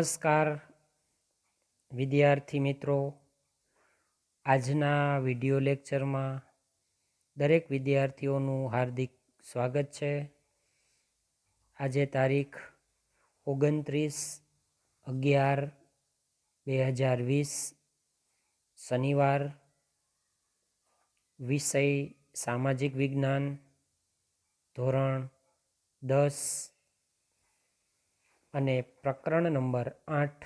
નમસ્કાર, વિદ્યાર્થી મિત્રો. આજના વિડિયો લેક્ચરમાં દરેક વિદ્યાર્થીઓનું હાર્દિક સ્વાગત છે. આજે તારીખ ઓગણત્રીસ અગિયાર બે હજાર વીસ, શનિવાર. વિષય સામાજિક વિજ્ઞાન, ધોરણ દસ. અને પ્રકરણ નંબર આઠ,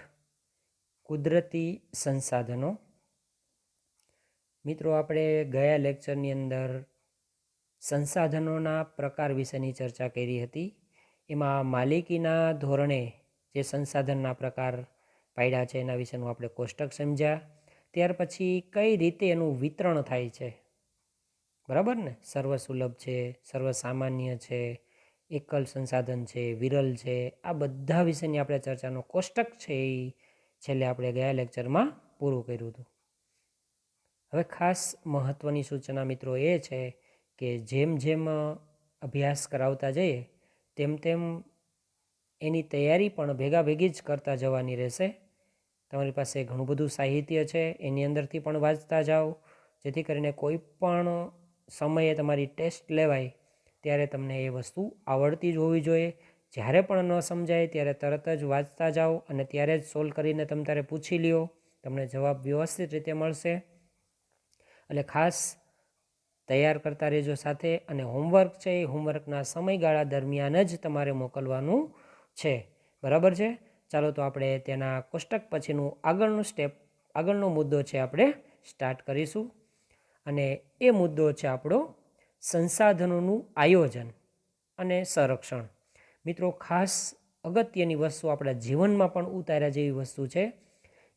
કુદરતી સંસાધનો. મિત્રો, આપણે ગયા લેક્ચરની અંદર સંસાધનોના પ્રકાર વિશેની ચર્ચા કરી હતી. એમાં માલિકીના ધોરણે જે સંસાધનના પ્રકાર પાડ્યા છે, એના વિશેનું આપણે કોષ્ટક સમજ્યા. ત્યાર પછી કઈ રીતે એનું વિતરણ થાય છે? બરાબર ને? સર્વસુલભ છે, સર્વસામાન્ય છે એકલ સંસાધન છે, વિરલ છે, આ બધા વિશેની આપણે ચર્ચાનો કોષ્ટક છે એ છેલ્લે આપણે ગયા લેક્ચરમાં પૂરું કર્યું હતું. હવે ખાસ મહત્ત્વની સૂચના મિત્રો એ છે કે જેમ જેમ અભ્યાસ કરાવતા જઈએ, તેમ તેમ એની તૈયારી પણ ભેગા ભેગી જ કરતા જવાની રહેશે. તમારી પાસે ઘણું બધું સાહિત્ય છે, એની અંદરથી પણ વાંચતા જાઓ, જેથી કરીને કોઈ પણ સમયે તમારી ટેસ્ટ લેવાય ત્યારે તમને એ વસ્તુ આવડતી જ હોવી જોઈએ. જ્યારે પણ ન સમજાય ત્યારે તરત જ વાંચતા જાઓ અને ત્યારે જ સોલ્વ કરીને તમે તારે પૂછી લ્યો. તમને જવાબ વ્યવસ્થિત રીતે મળશે. એટલે ખાસ તૈયાર કરતા રહેજો સાથે અને હોમવર્ક છે એ હોમવર્કના સમયગાળા દરમિયાન જ તમારે મોકલવાનું છે. બરાબર છે? ચાલો તો આપણે તેના કોષ્ટક પછીનું આગળનું સ્ટેપ આગળનો મુદ્દો છે આપણે સ્ટાર્ટ કરીશું. અને એ મુદ્દો છે આપણો સંસાધનોનું આયોજન અને સંરક્ષણ. મિત્રો, ખાસ અગત્યની વસ્તુ આપણા જીવનમાં પણ ઉતાર્યા જેવી વસ્તુ છે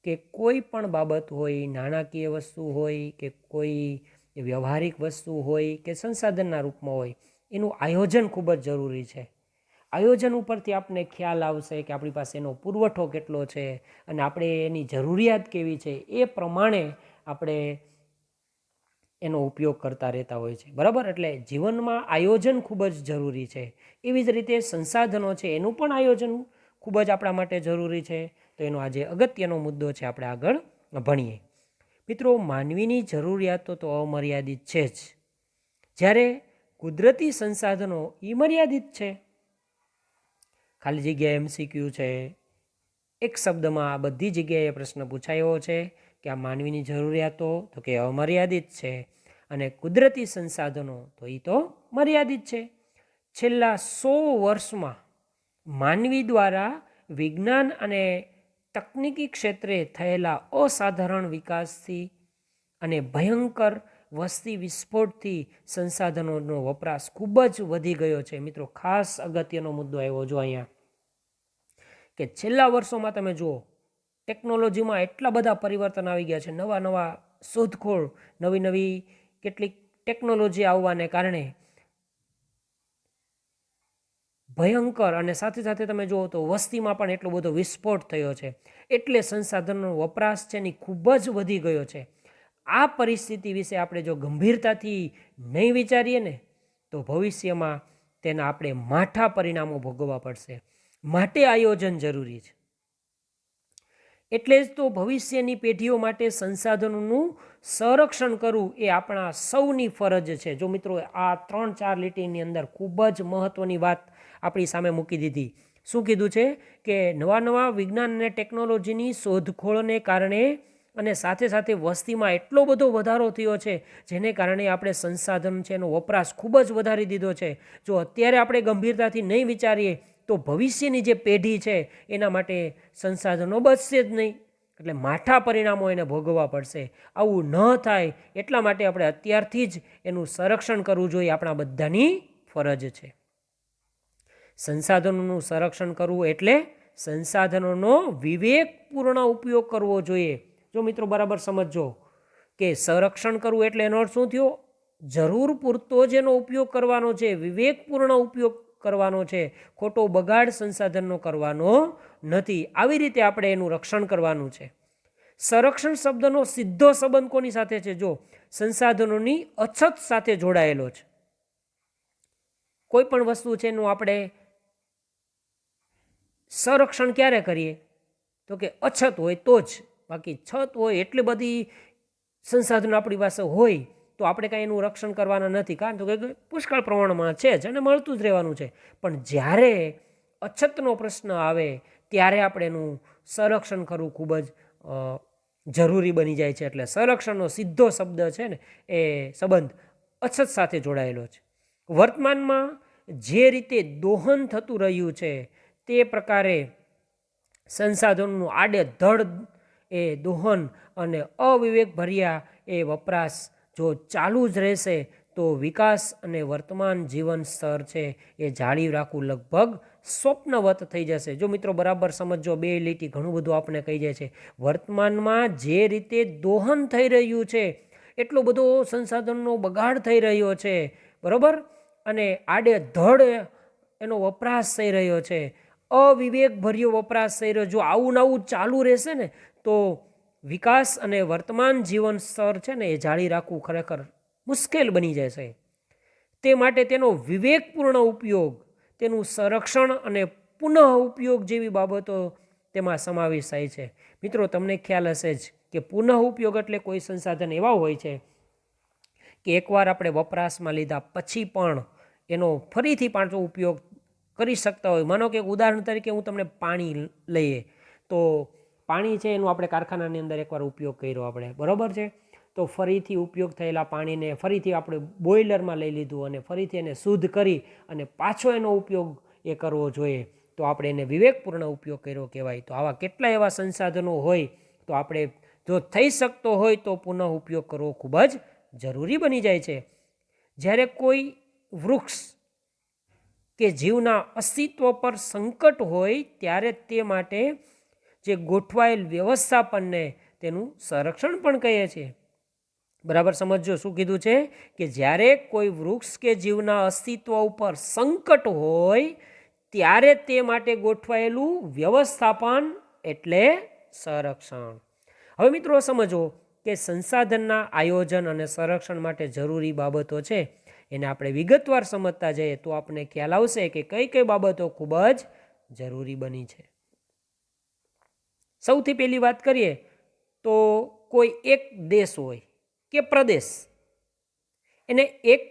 કે કોઈ પણ બાબત હોય, નાણાકીય વસ્તુ હોય કે કોઈ વ્યવહારિક વસ્તુ હોય કે સંસાધનના રૂપમાં હોય, એનું આયોજન ખૂબ જ જરૂરી છે. આયોજન ઉપરથી આપણને ખ્યાલ આવશે કે આપણી પાસે એનો પુરવઠો કેટલો છે અને આપણે એની જરૂરિયાત કેવી છે એ પ્રમાણે આપણે એનો ઉપયોગ કરતા રહેતા હોય છે. બરાબર? એટલે જીવનમાં આયોજન ખૂબ જ જરૂરી છે. એવી જ રીતે સંસાધનો છે, એનું પણ આયોજન ખૂબ જ આપણા માટે જરૂરી છે. તો એનો આજે અગત્યનો મુદ્દો છે, આપણે આગળ ભણીએ. મિત્રો, માનવીની જરૂરિયાતો તો અમર્યાદિત છે જ. જ્યારે કુદરતી સંસાધનો એ મર્યાદિત છે. ખાલી જગ્યાએ એમસીક્યુ છે. એક શબ્દમાં આ બધી જગ્યાએ પ્રશ્ન પૂછાયો છે. કે આ માનવીની જરૂરિયાતો તો કે અમર્યાદિત છે અને કુદરતી સંસાધનો તો એ તો મર્યાદિત છે. છેલ્લા સો વર્ષમાં માનવી દ્વારા વિજ્ઞાન અને તકનિકી ક્ષેત્રે થયેલા અસાધારણ વિકાસથી અને ભયંકર વસ્તી વિસ્ફોટથી સંસાધનોનો વપરાશ ખૂબ જ વધી ગયો છે. મિત્રો, ખાસ અગત્યનો મુદ્દો આવ્યો જો અહીંયા. કે છેલ્લા વર્ષોમાં તમે જુઓ ટેકનોલોજીમાં એટલા બધા પરિવર્તન આવી ગયા છે. નવા નવા શોધખોળ, નવી નવી કેટલીક ટેકનોલોજી આવવાને કારણે ભયંકર અને સાથે સાથે તમે જુઓ તો વસ્તીમાં પણ એટલો બધો વિસ્ફોટ થયો છે. એટલે સંસાધનનો વપરાશ છે એની ખૂબ જ વધી ગયો છે. આ પરિસ્થિતિ વિશે આપણે જો ગંભીરતાથી નહીં વિચારીએ ને, તો ભવિષ્યમાં તેના આપણે માઠા પરિણામો ભોગવવા પડશે. માટે આયોજન જરૂરી છે. એટલે જ તો ભવિષ્યની પેઢીઓ માટે સંસાધનોનું સંરક્ષણ કરવું એ આપણા સૌની ફરજ છે. જો મિત્રો, આ ત્રણ ચાર લીટીની અંદર ખૂબ જ મહત્ત્વની વાત આપણી સામે મૂકી દીધી. શું કીધું છે? કે નવા નવા વિજ્ઞાન અને ટેકનોલોજીની શોધખોળને કારણે અને સાથે સાથે વસ્તીમાં એટલો બધો વધારો થયો છે, જેને કારણે આપણે સંસાધન છે એનો વપરાશ ખૂબ જ વધારી દીધો છે. જો અત્યારે આપણે ગંભીરતાથી નહીં વિચારીએ તો ભવિષ્યની જે પેઢી છે, એના માટે સંસાધનો બચશે જ નહીં. એટલે માઠા પરિણામો એને ભોગવવા પડશે. આવું ન થાય એટલા માટે આપણે અત્યારથી જ એનું સંરક્ષણ કરવું જોઈએ આપણા બધાની ફરજ છે. સંસાધનોનું સંરક્ષણ કરવું એટલે સંસાધનોનો વિવેકપૂર્ણ ઉપયોગ કરવો જોઈએ. જો મિત્રો બરાબર સમજજો કે સંરક્ષણ કરવું એટલે એનો શું થયો? જરૂર પૂરતો જ એનો ઉપયોગ કરવાનો છે. વિવેકપૂર્ણ ઉપયોગ કરવાનો છે. ખોટો બગાડ સંસાધનનો કરવાનો નથી. આવી રીતે આપણે એનું રક્ષણ કરવાનું છે. સંરક્ષણ શબ્દનો સીધો સંબંધ કોની સાથે છે? જો સંસાધનોની અછત સાથે જોડાયેલો છે. કોઈ પણ વસ્તુ છે એનું આપણે સંરક્ષણ ક્યારે કરીએ? તો કે અછત હોય તો જ. બાકી છત હોય એટલી બધી સંસાધનો આપણી પાસે હોય તો આપણે કાંઈ એનું રક્ષણ કરવાના નથી. કારણ તો કે પુષ્કળ પ્રમાણમાં છે જ અને મળતું જ રહેવાનું છે. પણ જ્યારે અછતનો પ્રશ્ન આવે, ત્યારે આપણે એનું સંરક્ષણ કરવું ખૂબ જ જરૂરી બની જાય છે. એટલે સંરક્ષણનો સીધો શબ્દ છે ને, એ સંબંધ અછત સાથે જોડાયેલો છે. વર્તમાનમાં જે રીતે દોહન થતું રહ્યું છે, તે પ્રકારે સંસાધનોનું આડેધડ એ દોહન અને અવિવેકભર્યા એ વપરાશ જો ચાલુ જ રહેશે, તો વિકાસ અને વર્તમાન જીવન સ્તર છે એ જાળવી રાખવું લગભગ સ્વપ્નવત થઈ જશે. જો મિત્રો બરાબર સમજો બે લીટી ઘણું બધું આપણે કહી જાય છે. વર્તમાનમાં જે રીતે દોહન થઈ રહ્યું છે, એટલો બધો સંસાધનનો બગાડ થઈ રહ્યો છે, બરાબર? અને આડે ધડ એનો વપરાશ થઈ રહ્યો છે, અવિવેકભર્યો વપરાશ થઈ રહ્યો જો આવું ને આવું ચાલુ રહેશે ને, તો વિકાસ અને વર્તમાન જીવન સ્તર છે ને એ જાળી રાખવું ખરેખર મુશ્કેલ બની જશે તે માટે તેનો વિવેકપૂર્ણ ઉપયોગ, તેનું સંરક્ષણ અને પુનઃ ઉપયોગ જેવી બાબતો તેમાં સમાવેશ થાય છે. મિત્રો, તમને ખ્યાલ હશે જ કે પુનઃ ઉપયોગ એટલે કોઈ સંસાધન એવા હોય છે કે એકવાર આપણે વપરાશમાં લીધા પછી પણ એનો ફરીથી પાછો ઉપયોગ કરી શકતા હોય. માનો કે ઉદાહરણ તરીકે હું તમને પાણી લઈએ તો પાણી છે એનું આપણે કારખાનાની અંદર એકવાર ઉપયોગ કર્યો આપણે. બરાબર છે? તો ફરીથી ઉપયોગ થયેલા પાણીને ફરીથી આપણે બોઇલરમાં લઈ લીધું અને ફરીથી એને શુદ્ધ કરી અને પાછો એનો ઉપયોગ એ કરવો જોઈએ. તો આપણે એને વિવેકપૂર્ણ ઉપયોગ કર્યો કહેવાય. તો આવા કેટલા એવા સંસાધનો હોય, તો આપણે જો થઈ શકતો હોય તો પુનઃ ઉપયોગ કરવો ખૂબ જ જરૂરી બની જાય છે. જ્યારે કોઈ વૃક્ષ કે જીવના અસ્તિત્વ પર સંકટ હોય, ત્યારે તે માટે જે ગોઠવાયેલ વ્યવસ્થાપનને તેનું સંરક્ષણ પણ કહીએ છીએ બરાબર સમજો શું કીધું છે? કે જ્યારે કોઈ વૃક્ષ કે જીવના અસ્તિત્વ ઉપર સંકટ હોય, ત્યારે તે માટે ગોઠવાયેલું વ્યવસ્થાપન એટલે સંરક્ષણ. હવે મિત્રો સમજો કે સંસાધનના આયોજન અને સંરક્ષણ માટે જરૂરી બાબતો છે. એને આપણે વિગતવાર સમજતા જઈએ તો આપણને ખ્યાલ આવશે કે કઈ કઈ બાબતો ખૂબ જ જરૂરી બની છે. સૌથી પહેલી વાત કરીએ તો કોઈ એક દેશ હોય કે પ્રદેશ, એને એક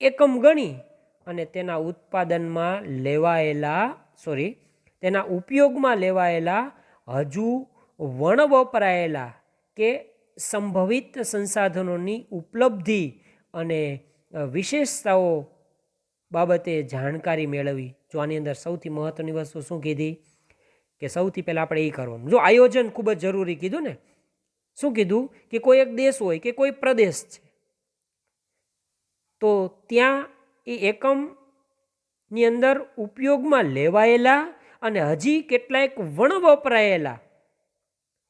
એકમ ગણી અને તેના ઉત્પાદનમાં લેવાયેલા સોરી તેના ઉપયોગમાં લેવાયેલા હજુ વણ વપરાયેલા કે સંભવિત સંસાધનોની ઉપલબ્ધિ અને વિશેષતાઓ બાબતે જાણકારી મેળવી. જો આની અંદર સૌથી મહત્ત્વની વસ્તુ શું કીધી? કે સૌથી પહેલાં આપણે એ કરવાનું. જો આયોજન ખૂબ જ જરૂરી કીધું ને, શું કીધું? કે કોઈ એક દેશ હોય કે કોઈ પ્રદેશ છે, તો ત્યાં એ એકમની અંદર ઉપયોગમાં લેવાયેલા અને હજી કેટલાક વણ વપરાયેલા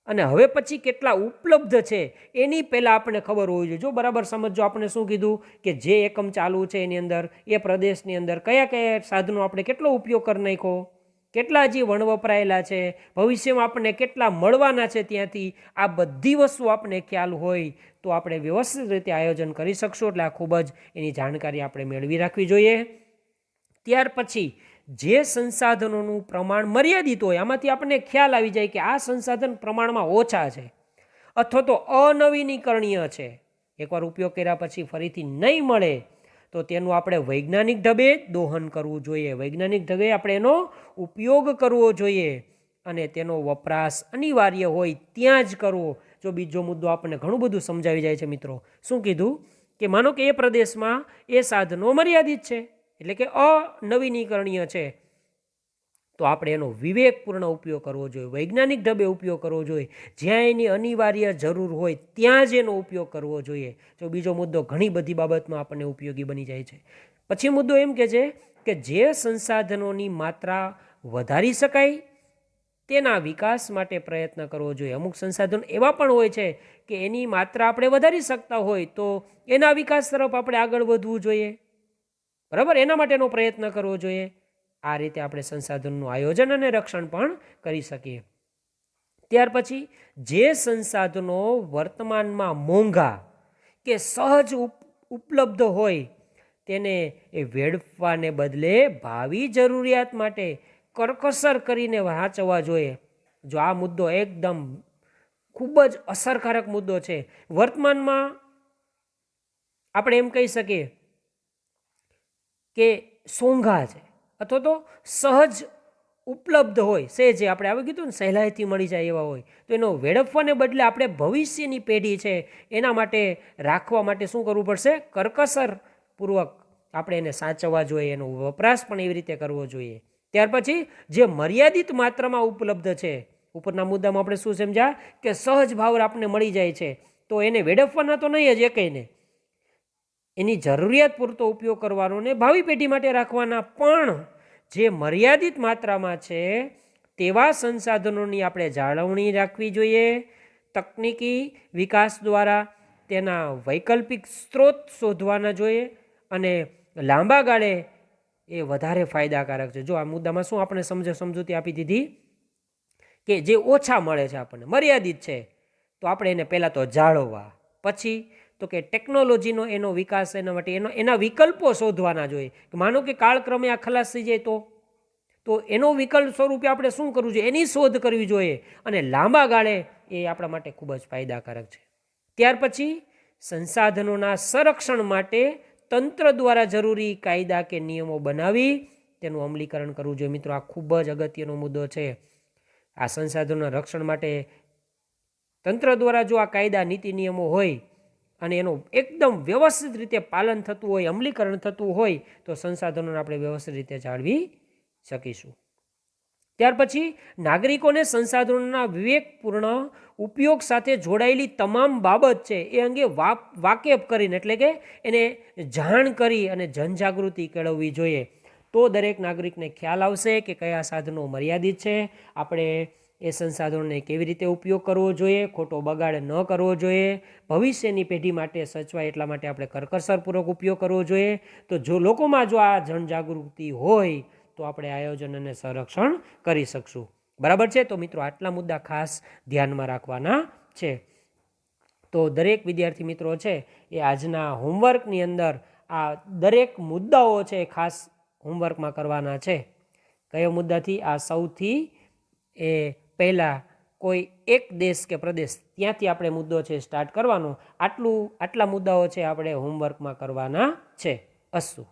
અને હવે પછી કેટલા ઉપલબ્ધ છે, એની પહેલાં આપણને ખબર હોવી જોઈએ. જો બરાબર સમજો આપણે શું કીધું? કે જે એકમ ચાલુ છે એની અંદર, એ પ્રદેશની અંદર કયા કયા સાધનો આપણે કેટલો ઉપયોગ કરી નાખ્યો? કેટલા હજી વણ વપરાયેલા છે? ભવિષ્યમાં આપણને કેટલા મળવાના છે ત્યાંથી? આ બધી વસ્તુ આપણને ખ્યાલ હોય તો આપણે વ્યવસ્થિત રીતે આયોજન કરી શકશું. એટલે આ ખૂબ જ એની જાણકારી આપણે મેળવી રાખવી જોઈએ. ત્યાર પછી, જે સંસાધનોનું પ્રમાણ મર્યાદિત હોય, આમાંથી આપણને ખ્યાલ આવી જાય કે આ સંસાધન પ્રમાણમાં ઓછા છે અથવા તો અનવીનીકરણીય છે. એકવાર ઉપયોગ કર્યા પછી ફરીથી નહીં મળે તો તેનું આપણે વૈજ્ઞાનિક ઢબે દોહન કરવું જોઈએ. વૈજ્ઞાનિક ઢબે આપણે એનો ઉપયોગ કરવો જોઈએ અને તેનો વપરાશ અનિવાર્ય હોય ત્યાં જ કરવો. જો બીજો મુદ્દો આપણને ઘણું બધું સમજાવી જાય છે મિત્રો. શું કીધું? કે માનો કે એ પ્રદેશમાં એ સાધનો મર્યાદિત છે. એટલે કે અનવીનીકરણીય છે. તો આપણે એનો વિવેકપૂર્ણ ઉપયોગ કરવો જોઈએ, વૈજ્ઞાનિક ઢબે ઉપયોગ કરવો જોઈએ, જ્યાં એની અનિવાર્ય જરૂર હોય ત્યાં જ એનો ઉપયોગ કરવો જોઈએ. જો બીજો મુદ્દો ઘણી બધી બાબતમાં આપણને ઉપયોગી બની જાય છે. પછી મુદ્દો એમ કે છે કે જે સંસાધનોની માત્રા વધારી શકાય તેના વિકાસ માટે પ્રયત્ન કરવો જોઈએ. અમુક સંસાધનો એવા પણ હોય છે કે એની માત્રા આપણે વધારી શકતા હોય તો એના વિકાસ તરફ આપણે આગળ વધવું જોઈએ. બરાબર? એના માટેનો પ્રયત્ન કરવો જોઈએ. આ રીતે આપણે સંસાધનનું આયોજન અને રક્ષણ પણ કરી શકીએ. ત્યાર પછી જે સંસાધનો વર્તમાનમાં મોંઘા કે સહજ ઉપલબ્ધ હોય તેને એ વેડફવાને બદલે ભાવિ જરૂરિયાત માટે કરકસર કરીને વાંચવા જોઈએ. જો આ મુદ્દો એકદમ ખૂબ જ અસરકારક મુદ્દો છે, વર્તમાનમાં આપણે એમ કહી શકીએ કે સોંઘા છે. અથવા તો સહજ ઉપલબ્ધ હોય સહેજે આપણે આવી કીધું ને, સહેલાઈથી મળી જાય એવા હોય, તો એનો વેડફવાને બદલે આપણે ભવિષ્યની પેઢી છે, એના માટે રાખવા માટે શું કરવું પડશે? કરકસરપૂર્વક આપણે એને સાચવવા જોઈએ, એનો વપરાશ પણ એવી રીતે કરવો જોઈએ. ત્યાર પછી, જે મર્યાદિત માત્રામાં ઉપલબ્ધ છે, ઉપરના મુદ્દામાં આપણે શું સમજ્યા? કે સહજ ભાવ આપણને મળી જાય છે, તો એને વેડફવાના તો નહીં જ એકઈને એની જરૂરિયાત પૂરતો ઉપયોગ કરવાનો ને ભાવિ પેઢી માટે રાખવાના પણ જે મર્યાદિત માત્રામાં છે, તેવા સંસાધનોની આપણે જાળવણી રાખવી જોઈએ. તકનિકી વિકાસ દ્વારા તેના વૈકલ્પિક સ્ત્રોત શોધવાના જોઈએ અને લાંબા ગાળે એ વધારે ફાયદાકારક છે. જો આ મુદ્દામાં શું આપણે સમજ, સમજૂતી આપી દીધી? કે જે ઓછા મળે છે આપણને, મર્યાદિત છે, તો આપણે એને પહેલાં તો જાળવવા. પછી તો કે ટેકનોલોજીનો એનો વિકાસ એના માટે એનો, એના વિકલ્પો શોધવાના જોઈએ. માનો કે કાળક્રમે આ ખલાસ થઈ જાય તો? તો એનો વિકલ્પ સ્વરૂપે આપણે શું કરવું જોઈએ? એની શોધ કરવી જોઈએ. અને લાંબા ગાળે એ આપણા માટે ખૂબ જ ફાયદાકારક છે. ત્યાર પછી સંસાધનોના સંરક્ષણ માટે તંત્ર દ્વારા જરૂરી કાયદા કે નિયમો બનાવી તેનું અમલીકરણ કરવું જોઈએ. મિત્રો, આ ખૂબ જ અગત્યનો મુદ્દો છે. આ સંસાધનોના રક્ષણ માટે તંત્ર દ્વારા જો આ કાયદા, નીતિ, નિયમો હોય અને એનું એકદમ વ્યવસ્થિત રીતે પાલન થતું હોય, અમલીકરણ થતું હોય, તો સંસાધનોને આપણે વ્યવસ્થિત રીતે જાળવી શકીશું. ત્યાર પછી નાગરિકોને સંસાધનોના વિવેકપૂર્ણ ઉપયોગ સાથે જોડાયેલી તમામ બાબત છે એ અંગે વાકેફ કરીને, એટલે કે એને જાણ કરી અને જનજાગૃતિ કેળવવી જોઈએ. તો દરેક નાગરિકને ખ્યાલ આવશે કે કયા સાધનો મર્યાદિત છે. આપણે એ સંસાધનોને કેવી રીતે ઉપયોગ કરવો જોઈએ, ખોટો બગાડ ન કરવો જોઈએ, ભવિષ્યની પેઢી માટે સચવાય એટલા માટે આપણે કરકસરપૂર્વક ઉપયોગ કરવો જોઈએ. તો જો લોકોમાં જો આ જનજાગૃતિ હોય, તો આપણે આયોજન અને સંરક્ષણ કરી શકશું. બરાબર છે? તો મિત્રો, આટલા મુદ્દા ખાસ ધ્યાનમાં રાખવાના છે. તો દરેક વિદ્યાર્થી મિત્રો છે, એ આજના હોમવર્કની અંદર આ દરેક મુદ્દાઓ છે ખાસ હોમવર્કમાં કરવાના છે. કયો મુદ્દાથી? આ સૌથી એ પહેલાં કોઈ એક દેશ કે પ્રદેશ ત્યાંથી આપણે મુદ્દો છે સ્ટાર્ટ કરવાનો. આટલું, આટલા મુદ્દાઓ છે આપણે હોમવર્કમાં કરવાના છે. અસ્સુ.